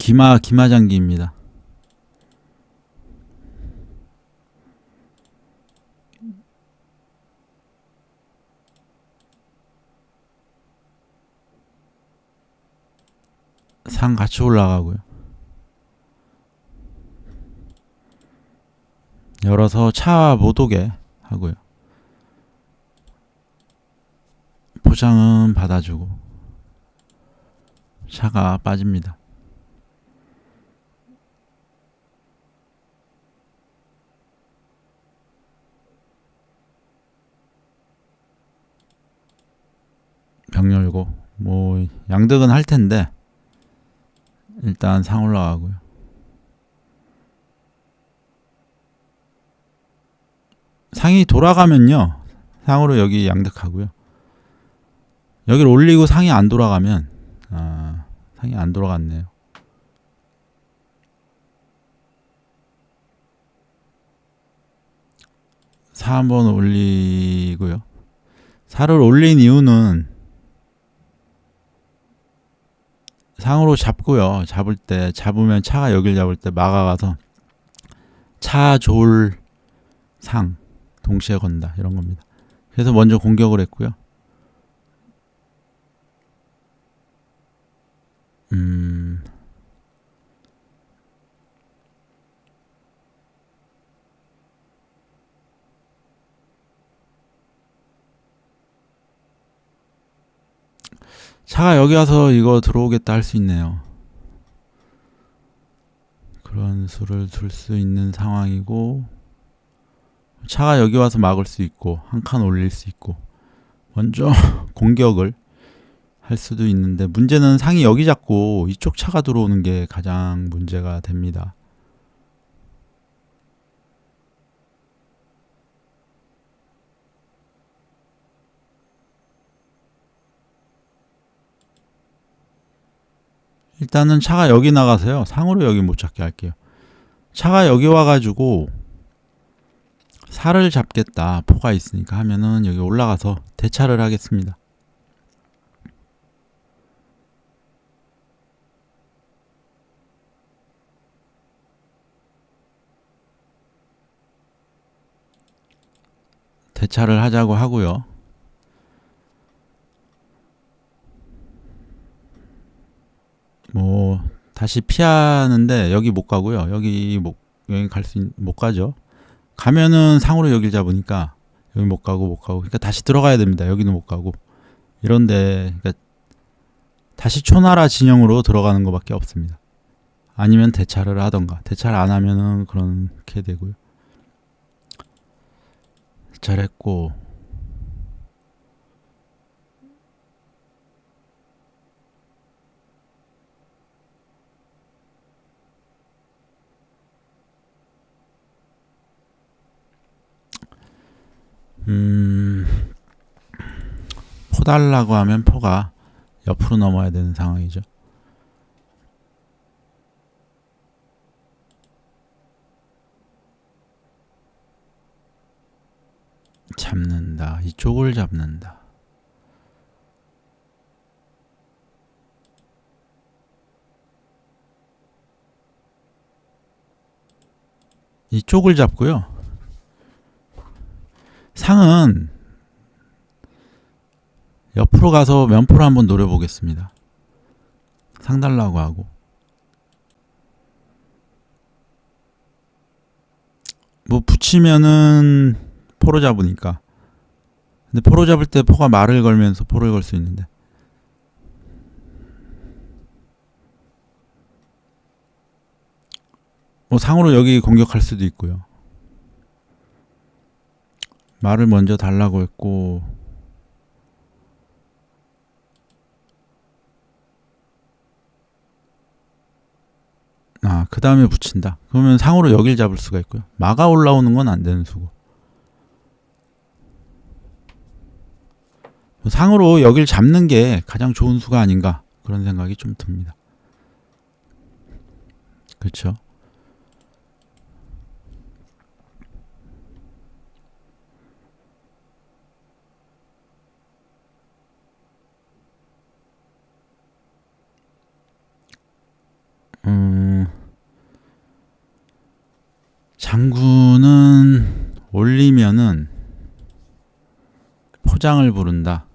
기마 기마장기입니다. 상 같이 올라가고요. 열어서 차 못 오게 하고요. 포장은 받아주고 차가 빠집니다. 병 열고 뭐 양득은 할 텐데 일단 상 올라가고요. 상이 돌아가면요. 상으로 여기 양득하고요. 여기를 올리고 상이 안 돌아가면 아, 상이 안 돌아갔네요. 사 한번 올리고요. 사를 올린 이유는 상으로 잡고요. 잡을 때 잡으면 차가 여길 잡을 때 막아가서 차졸상 동시에 건다 이런 겁니다. 그래서 먼저 공격을 했고요. 음. 차가 여기 와서 이거 들어오겠다 할 수 있네요. 그런 수를 둘 수 있는 상황이고 차가 여기 와서 막을 수 있고 한 칸 올릴 수 있고 먼저 공격을 할 수도 있는데 문제는 상이 여기 잡고 이쪽 차가 들어오는 게 가장 문제가 됩니다. 일단은 차가 여기 나가서요. 상으로 여기 못 잡게 할게요. 차가 여기 와가지고 살을 잡겠다. 포가 있으니까 하면은 여기 올라가서 대차를 하겠습니다. 대차를 하자고 하고요. 뭐 다시 피하는데 여기 못 가고요. 여기 못 여기 갈수못 가죠. 가면은 상으로 여길 잡으니까 여기 못 가고 못 가고 그러니까 다시 들어가야 됩니다. 여기는 못 가고 이런데 그러니까 다시 초나라 진영으로 들어가는 것밖에 없습니다. 아니면 대차를 하던가 대차를 안 하면은 그렇게 되고요. 잘했고 음, 포 달라고 하면 포가 옆으로 넘어야 되는 상황이죠. 잡는다. 이쪽을 잡는다. 이쪽을 잡고요. 상은 옆으로 가서 면포를 한번 노려보겠습니다. 상 달라고 하고 뭐 붙이면은 포로 잡으니까 근데 포로 잡을 때 포가 말을 걸면서 포를 걸 수 있는데 뭐 상으로 여기 공격할 수도 있고요. 말을 먼저 달라고 했고 아, 그 다음에 붙인다. 그러면 상으로 여길 잡을 수가 있고요. 마가 올라오는 건 안 되는 수고. 상으로 여길 잡는 게 가장 좋은 수가 아닌가 그런 생각이 좀 듭니다. 그렇죠? 음, 장군은 올리면은 포장을 부른다.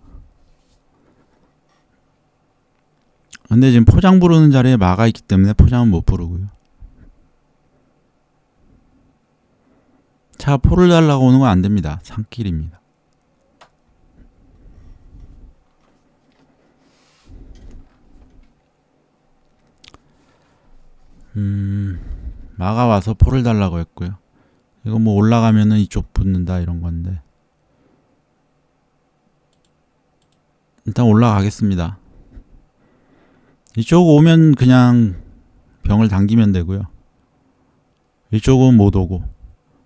근데 지금 포장 부르는 자리에 마가 있기 때문에 포장은 못 부르고요. 차가 포를 달라고 오는 건 안 됩니다. 산길입니다. 음, 마가 와서 포를 달라고 했고요. 이거 뭐 올라가면은 이쪽 붙는다 이런 건데. 일단 올라가겠습니다. 이쪽 오면 그냥 병을 당기면 되고요. 이쪽은 못 오고.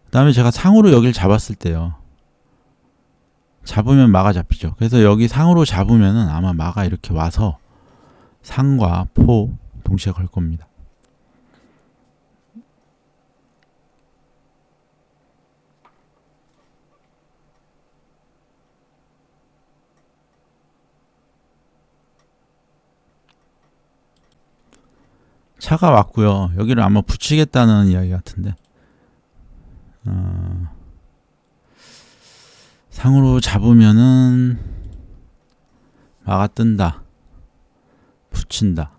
그 다음에 제가 상으로 여길 잡았을 때요. 잡으면 마가 잡히죠. 그래서 여기 상으로 잡으면은 아마 마가 이렇게 와서 상과 포 동시에 걸 겁니다. 차가 왔고요. 여기를 아마 붙이겠다는 이야기 같은데. 어, 상으로 잡으면은 마가 뜬다. 붙인다.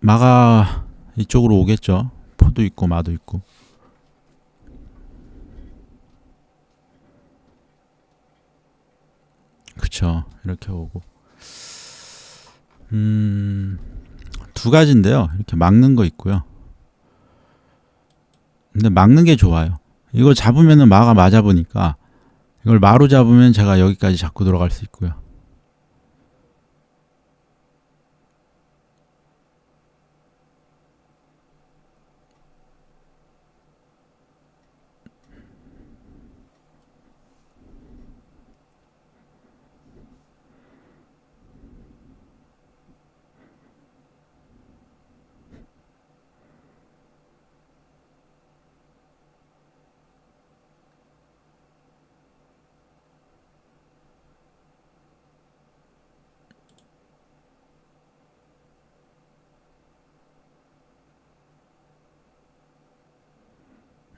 마가 이쪽으로 오겠죠. 포도 있고 마도 있고. 그쵸. 이렇게 오고. 음, 두 가지인데요. 이렇게 막는 거 있고요. 근데 막는 게 좋아요. 이거 잡으면은 마가 맞아 보니까 이걸 마로 잡으면 제가 여기까지 잡고 들어갈 수 있고요.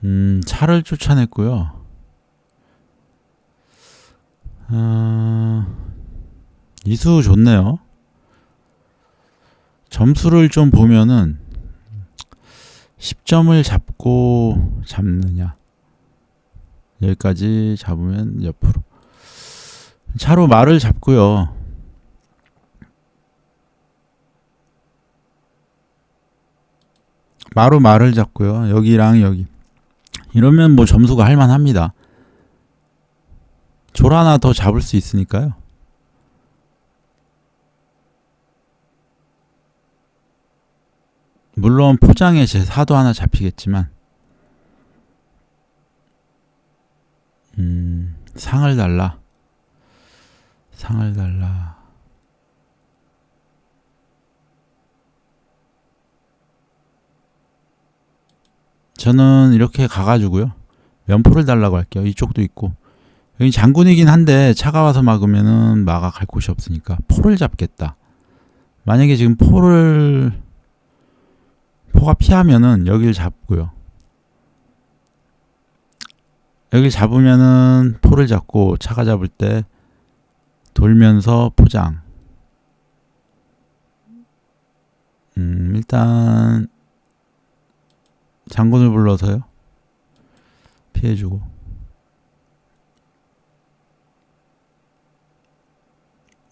음, 차를 쫓아냈고요. 아, 이수 좋네요. 점수를 좀 보면은 10점을 잡고 잡느냐. 여기까지 잡으면 옆으로. 차로 말을 잡고요. 마로 말을 잡고요. 여기랑 여기. 이러면 뭐 점수가 할만합니다. 졸 하나 더 잡을 수 있으니까요. 물론 포장에 제 사도 하나 잡히겠지만 음, 상을 달라. 상을 달라. 저는 이렇게 가가지고요. 면포를 달라고 할게요. 이쪽도 있고. 여기 장군이긴 한데 차가 와서 막으면은 마가 갈 곳이 없으니까 포를 잡겠다. 만약에 지금 포를 포가 피하면은 여기를 잡고요. 여기를 잡으면은 포를 잡고 차가 잡을 때 돌면서 포장. 음, 일단 장군을 불러서요. 피해주고.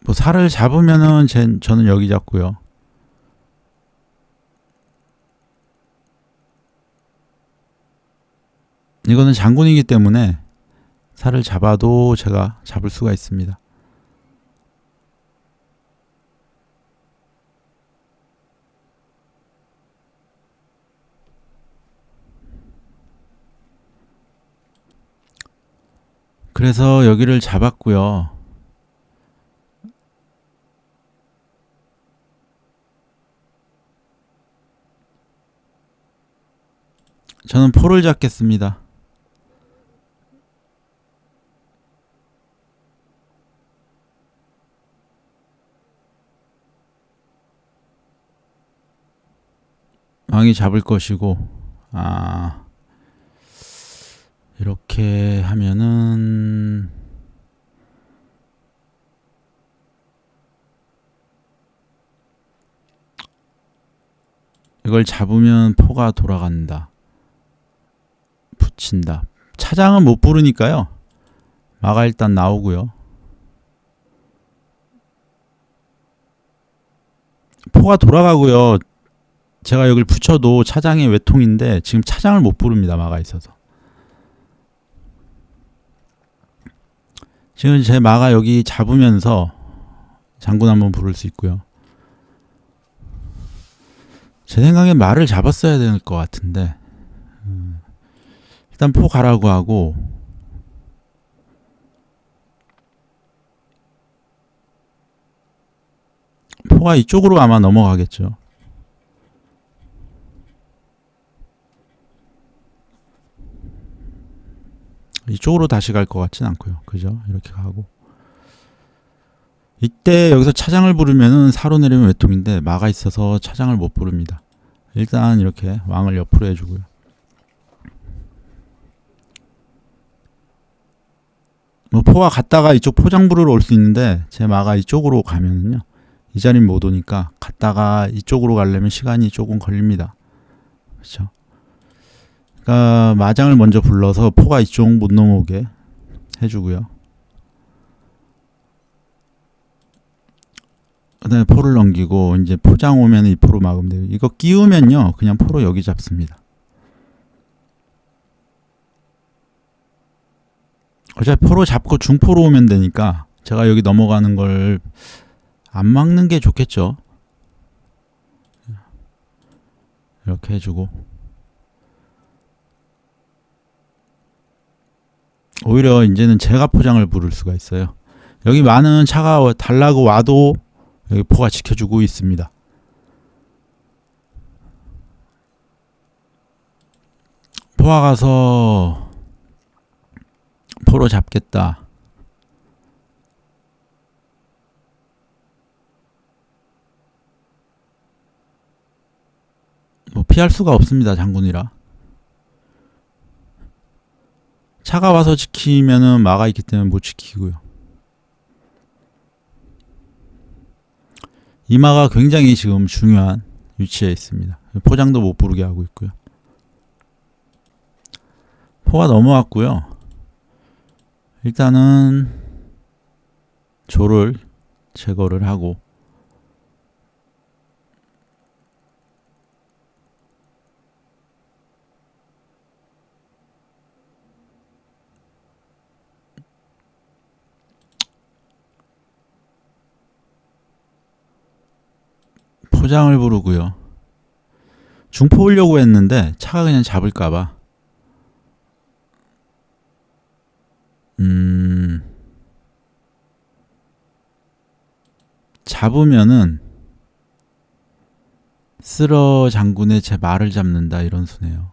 뭐 살을 잡으면은 제, 저는 여기 잡고요. 이거는 장군이기 때문에 살을 잡아도 제가 잡을 수가 있습니다. 그래서 여기를 잡았고요. 저는 포를 잡겠습니다. 왕이 잡을 것이고 아 이렇게 하면은 이걸 잡으면 포가 돌아간다. 붙인다. 차장은 못 부르니까요. 마가 일단 나오고요. 포가 돌아가고요. 제가 여기를 붙여도 차장의 외통인데 지금 차장을 못 부릅니다. 마가 있어서. 지금 제 마가 여기 잡으면서 장군 한번 부를 수 있고요. 제 생각엔 말을 잡았어야 될 것 같은데 음, 일단 포 가라고 하고 포가 이쪽으로 아마 넘어가겠죠. 이쪽으로 다시 갈 것 같진 않고요. 그죠? 이렇게 가고 이때 여기서 차장을 부르면은 사로 내리면 외통인데 마가 있어서 차장을 못 부릅니다. 일단 이렇게 왕을 옆으로 해주고요. 뭐 포가 갔다가 이쪽 포장부르러 올수 있는데 제 마가 이쪽으로 가면은요 이 자리는 못 오니까 갔다가 이쪽으로 가려면 시간이 조금 걸립니다. 그렇죠? 그러니까 마장을 먼저 불러서 포가 이쪽 못 넘어오게 해주고요. 그다음에 포를 넘기고 이제 포장 오면 이 포로 막으면 돼요. 이거 끼우면요 그냥 포로 여기 잡습니다. 어차피 포로 잡고 중포로 오면 되니까 제가 여기 넘어가는 걸 안 막는 게 좋겠죠. 이렇게 해주고 오히려 이제는 제가 포장을 부를 수가 있어요. 여기 많은 차가 달라고 와도 여기 포가 지켜주고 있습니다. 포가 가서 포로 잡겠다. 뭐 피할 수가 없습니다. 장군이라. 차가 와서 지키면은 마가 있기 때문에 못 지키고요. 이마가 굉장히 지금 중요한 위치에 있습니다. 포장도 못 부르게 하고 있고요. 포가 넘어왔고요. 일단은 조를 제거를 하고 포장을 부르고요. 중포 오려고 했는데 차가 그냥 잡을까봐. 음, 잡으면은 쓸어 장군의 제 말을 잡는다 이런 수네요.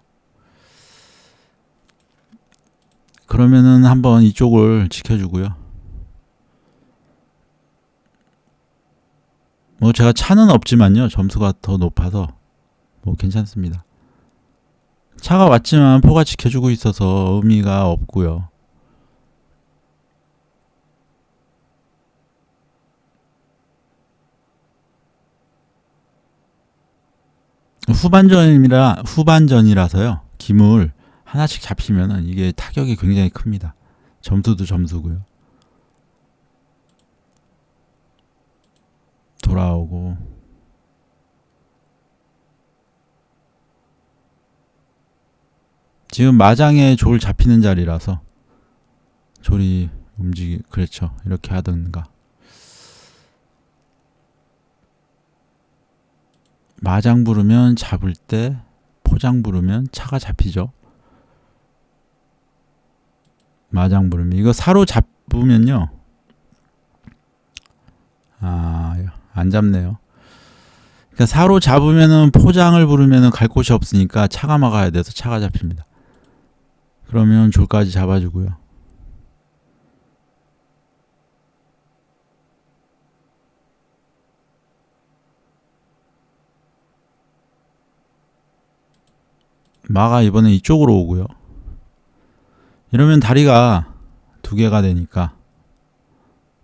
그러면은 한번 이쪽을 지켜주고요. 뭐 제가 차는 없지만요. 점수가 더 높아서 뭐 괜찮습니다. 차가 왔지만 포가 지켜주고 있어서 의미가 없고요. 후반전이라 후반전이라서요. 기물 하나씩 잡히면은 이게 타격이 굉장히 큽니다. 점수도 점수고요. 돌아오고. 지금 마장에 졸 잡히는 자리라서 졸이 움직이 그렇죠. 이렇게 하든가. 마장 부르면 잡을 때 포장 부르면 차가 잡히죠. 마장 부르면 이거 사로 잡으면요. 아 안 잡네요. 그러니까 사로 잡으면은 포장을 부르면은 갈 곳이 없으니까 차가 막아야 돼서 차가 잡힙니다. 그러면 졸까지 잡아주고요. 마가 이번에 이쪽으로 오고요. 이러면 다리가 두 개가 되니까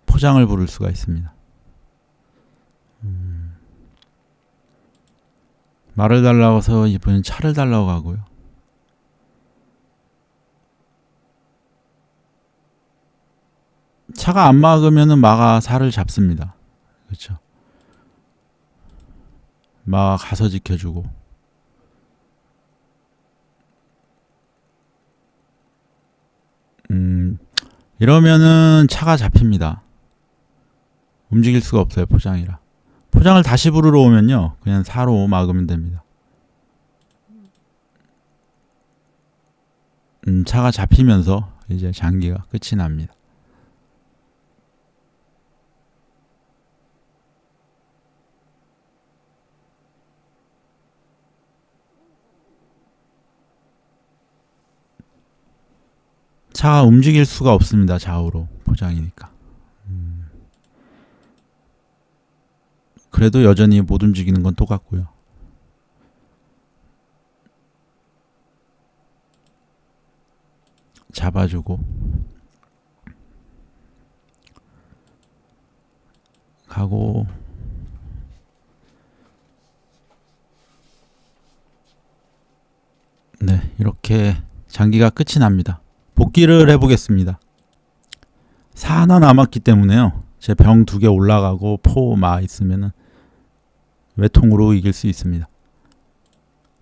포장을 부를 수가 있습니다. 음, 말을 달라고 해서 이번엔 차를 달라고 하고요. 차가 안 막으면은 마가 살을 잡습니다. 그렇죠. 마가 가서 지켜주고 음 이러면은 차가 잡힙니다. 움직일 수가 없어요 포장이라. 포장을 다시 부르러 오면요 그냥 사로 막으면 됩니다. 음, 차가 잡히면서 이제 장기가 끝이 납니다. 차가 움직일 수가 없습니다. 좌우로 포장이니까. 음. 그래도 여전히 못 움직이는 건 똑같고요. 잡아주고 가고 네 이렇게 장기가 끝이 납니다. 복귀를 해보겠습니다. 사 하나 남았기 때문에요. 제 병 두 개 올라가고 포 마 있으면은 외통으로 이길 수 있습니다.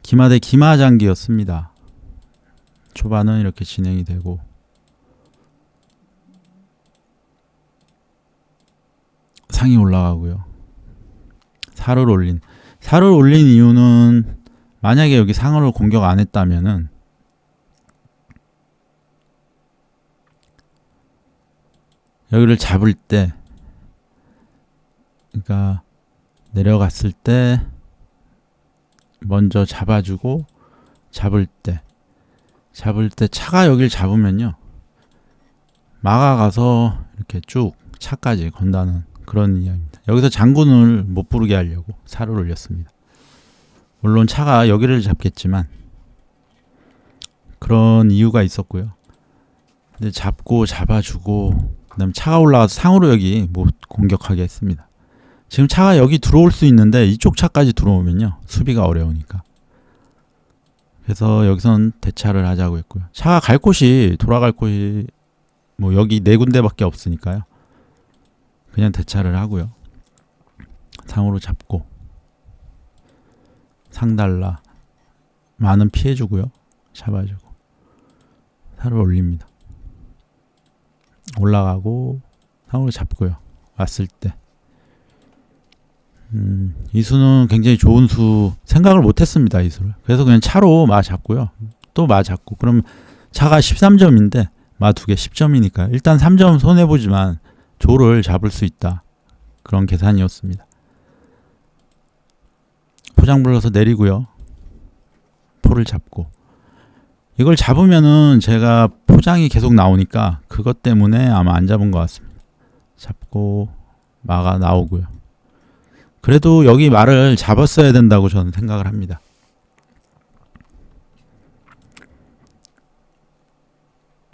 기마 대 기마 장기였습니다. 초반은 이렇게 진행이 되고 상이 올라가고요. 살을 올린 살을 올린 이유는 만약에 여기 상을 공격 안 했다면은 여기를 잡을 때 그러니까 내려갔을 때 먼저 잡아주고 잡을 때 잡을 때 차가 여길 잡으면요 막아가서 이렇게 쭉 차까지 건다는 그런 이야기입니다. 여기서 장군을 못 부르게 하려고 살을 올렸습니다. 물론 차가 여기를 잡겠지만 그런 이유가 있었고요. 근데 잡고 잡아주고 그다음 차가 올라가서 상으로 여기 못 공격하게 했습니다. 지금 차가 여기 들어올 수 있는데 이쪽 차까지 들어오면요 수비가 어려우니까 그래서 여기선 대차를 하자고 했고요. 차가 갈 곳이 돌아갈 곳이 뭐 여기 네 군데밖에 없으니까요. 그냥 대차를 하고요. 상으로 잡고 상달라 많은 피해 주고요. 잡아주고 살을 올립니다. 올라가고 상으로 잡고요. 왔을 때. 음, 이 수는 굉장히 좋은 수 생각을 못했습니다. 이 수를. 그래서 그냥 차로 마 잡고요. 또 마 잡고 그럼 차가 13점인데 마 두 개 10점이니까 일단 3점 손해 보지만 조를 잡을 수 있다. 그런 계산이었습니다. 포장 불러서 내리고요. 포를 잡고 이걸 잡으면은 제가 포장이 계속 나오니까 그것 때문에 아마 안 잡은 것 같습니다. 잡고 마가 나오고요. 그래도 여기 말을 잡았어야 된다고 저는 생각을 합니다.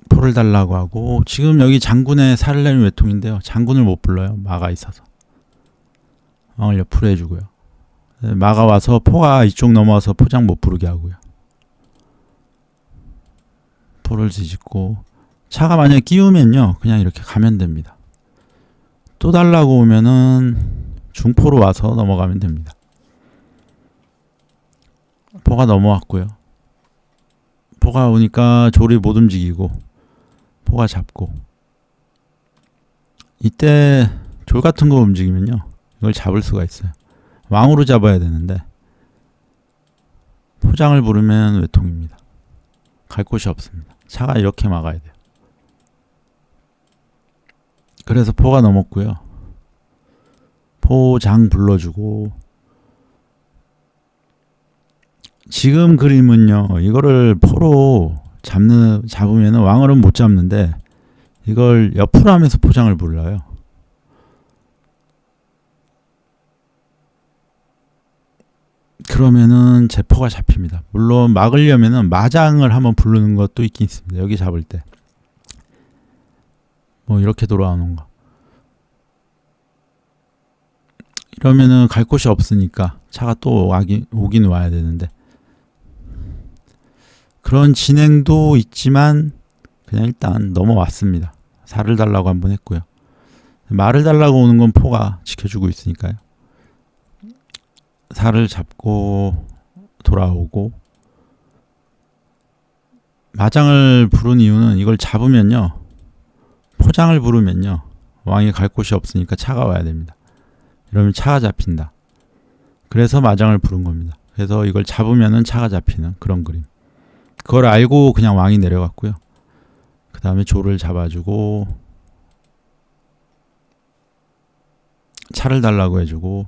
포를 달라고 하고 지금 여기 장군의 살을 내는 외통인데요. 장군을 못 불러요. 마가 있어서. 왕을 옆으로 해주고요. 마가 와서 포가 이쪽 넘어와서 포장 못 부르게 하고요. 포를 뒤집고 차가 만약에 끼우면요. 그냥 이렇게 가면 됩니다. 또 달라고 오면은 중포로 와서 넘어가면 됩니다. 포가 넘어왔고요. 포가 오니까 조리 못 움직이고 포가 잡고 이때 졸 같은 거 움직이면요. 이걸 잡을 수가 있어요. 왕으로 잡아야 되는데 포장을 부르면 외통입니다. 갈 곳이 없습니다. 차가 이렇게 막아야 돼요. 그래서 포가 넘었고요. 포장 불러주고 지금 그림은요. 이거를 포로 잡는 잡으면 왕을은 못 잡는데 이걸 옆으로 하면서 포장을 불러요. 그러면은 제포가 잡힙니다. 물론 막으려면은 마장을 한번 부르는 것도 있긴 있습니다. 여기 잡을 때. 뭐 이렇게 돌아오는 거. 이러면은 갈 곳이 없으니까 차가 또 와긴, 오긴 와야 되는데 그런 진행도 있지만 그냥 일단 넘어왔습니다. 살을 달라고 한 번 했고요. 말을 달라고 오는 건 포가 지켜주고 있으니까요. 살을 잡고 돌아오고 마장을 부른 이유는 이걸 잡으면요 포장을 부르면요 왕이 갈 곳이 없으니까 차가 와야 됩니다 이러면 차가 잡힌다. 그래서 마장을 부른 겁니다. 그래서 이걸 잡으면은 차가 잡히는 그런 그림. 그걸 알고 그냥 왕이 내려갔고요. 그 다음에 조를 잡아주고 차를 달라고 해주고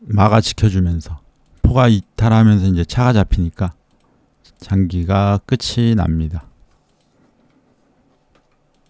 막아 지켜주면서 포가 이탈하면서 이제 차가 잡히니까 장기가 끝이 납니다.